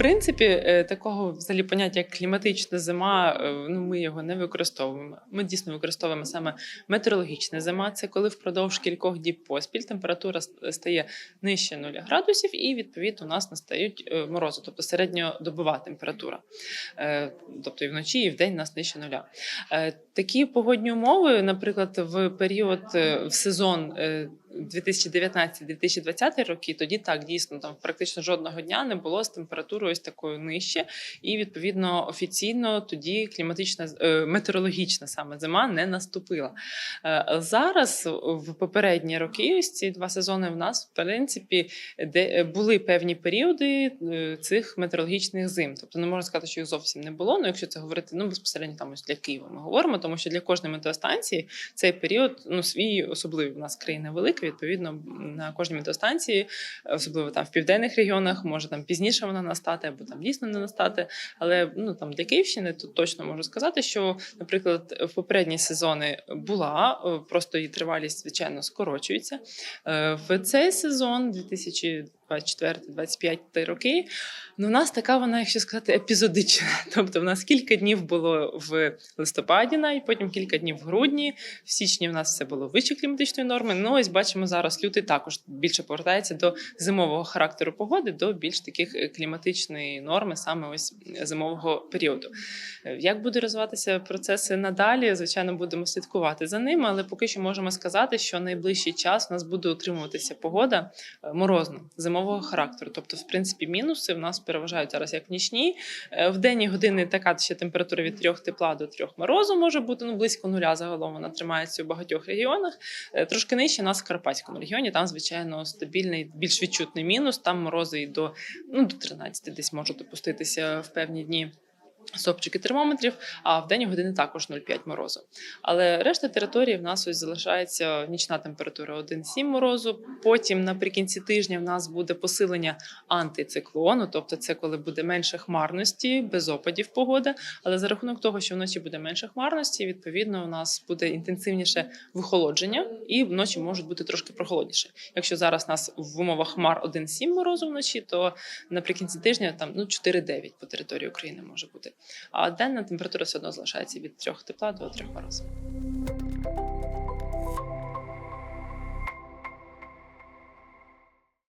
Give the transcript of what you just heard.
принципі, е, такого взагалі поняття як кліматична зима, е, ну ми його не використовуємо. Ми дійсно використовуємо саме метеорологічна зима. Це коли впродовж кількох діб поспіль температура стає нижче 0 градусів, і відповідно у нас настають е, морози, тобто середньодобова температура. Тобто і вночі, і вдень у нас нижче нуля. Такі погодні умови, наприклад, в період в сезон. Е, 2019-2020 роки, тоді так дійсно там практично жодного дня не було з температурою ось такою нижче, і відповідно офіційно тоді кліматична е, метеорологічна саме зима не наступила. Е, Зараз в попередні роки, ось ці два сезони, в нас в принципі де е, були певні періоди цих метеорологічних зим. Тобто не можна сказати, що їх зовсім не було. Ну, якщо це говорити ну безпосередньо там ось для Києва, ми говоримо, тому що для кожної метеостанції цей період ну свій особливий. У нас країна велика. Відповідно, на кожній метеостанції, особливо там в південних регіонах, може там пізніше вона настати або там дійсно не настати. Але ну там для Київщини тут точно можу сказати, що, наприклад, в попередні сезони була е, просто її тривалість, звичайно, скорочується. Е, В цей сезон 2024-2025 роки. Ну, у нас така вона, якщо сказати, епізодична. Тобто, в нас кілька днів було в листопаді, навіть потім кілька днів в грудні. В січні в нас все було вище кліматичної норми. Ну, ось бачимо зараз лютий також більше повертається до зимового характеру погоди, до більш таких е, кліматичної норми, саме ось зимового періоду. Е, Як будуть розвиватися процеси надалі? Звичайно, будемо слідкувати за ними, але поки що можемо сказати, що найближчий час у нас буде утримуватися погода е, морозна зимового характеру. Тобто, в принципі, мінуси в нас переважають зараз як нічні. Е, В денні години така ще температура від 3 тепла до 3 морозу може бути ну близько нуля. Загалом вона тримається у багатьох регіонах. Е, Трошки нижче нас в Карпатському регіоні. Там, звичайно, стабільний, більш відчутний мінус. Там морози і до ну до 13 десь можуть опуститися в певні дні. Сопчики термометрів, а в день години також 0,5 морозу. Але решта території в нас ось залишається нічна температура 1,7 морозу. Потім наприкінці тижня в нас буде посилення антициклону, тобто це коли буде менше хмарності, без опадів погода. Але за рахунок того, що вночі буде менше хмарності, відповідно, у нас буде інтенсивніше вихолодження, і вночі можуть бути трошки прохолодніше. Якщо зараз нас в умовах хмар 1,7 морозу вночі, то наприкінці тижня там ну 4,9 по території України може бути. А денна температура все одно залишається від 3 тепла до 3 морозу.